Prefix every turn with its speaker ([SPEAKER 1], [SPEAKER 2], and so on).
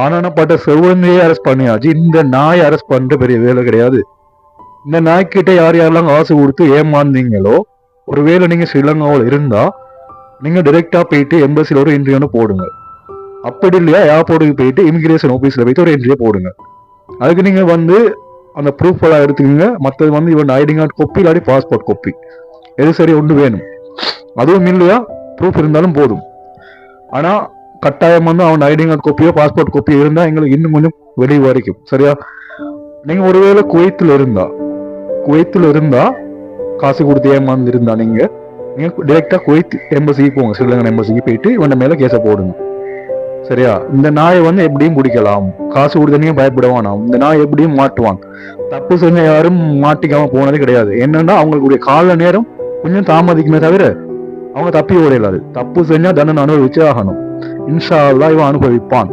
[SPEAKER 1] ஆனானப்பட்ட செவ்வந்தியை arrest பண்ணியாச்சு. இந்த நாய் அரெஸ்ட் பண்ற பெரிய வேலை கிடையாது. இந்த நாய்க்கிட்ட யார் யாரெல்லாம் காசு கொடுத்து ஏமாந்தீங்களோ ஒருவேளை நீங்க ஸ்ரீலங்காவில் இருந்தா நீங்க டைரெக்டா போயிட்டு எம்பசியில் ஒரு இன்டர்வியூ போடுங்க. அப்படி இல்லையா ஏர்போர்ட்டுக்கு போயிட்டு இமிகிரேஷன் ஆஃபீஸில் போயிட்டு ஒரு என்ட்ரியை போடுங்க. அதுக்கு நீங்கள் வந்து அந்த ப்ரூஃப் எல்லாம் எடுத்துக்கோங்க. மற்றது வந்து இவன் ஐடி கார்டு கொப்பி இல்லாட்டி பாஸ்போர்ட் கொப்பி எது சரி ஒன்று வேணும். அதுவும் இல்லையா ப்ரூஃப் இருந்தாலும் போதும். ஆனால் கட்டாயம் வந்து அவன் ஐடி கார்டு கோப்பியோ பாஸ்போர்ட் கோப்பியோ இருந்தால் எங்களுக்கு இன்னும் கொஞ்சம் வெளி வரைக்கும் சரியா? நீங்கள் ஒருவேளை குவைத்தில் இருந்தா குவைத்தில் இருந்தா காசு கொடுத்து ஏமாந்து இருந்தா நீங்கள் நீங்கள் டிரெக்டாக குவைத் எம்பசிக்கு போங்க. ஸ்ரீலங்கன் எம்பசிக்கு போயிட்டு இவன் மேலே கேஸை போடுங்க சரியா? இந்த நாயை வந்து எப்படியும் பிடிக்கலாம். காசு கொடுத்தனையும் பயப்படுவானா? இந்த நாய் எப்படியும் மாட்டுவான். தப்பு செஞ்ச யாரும் மாட்டிக்காம போனது கிடையாது. என்னன்னா அவங்களுடைய கால நேரம் கொஞ்சம் தாமதிக்குமே தவிர அவங்க தப்பி ஓடையிலாது தப்பு செஞ்சா தண்டனை அனுபவிச்சே ஆகணும். இன்ஷா அல்லா இவன் அனுபவிப்பான்.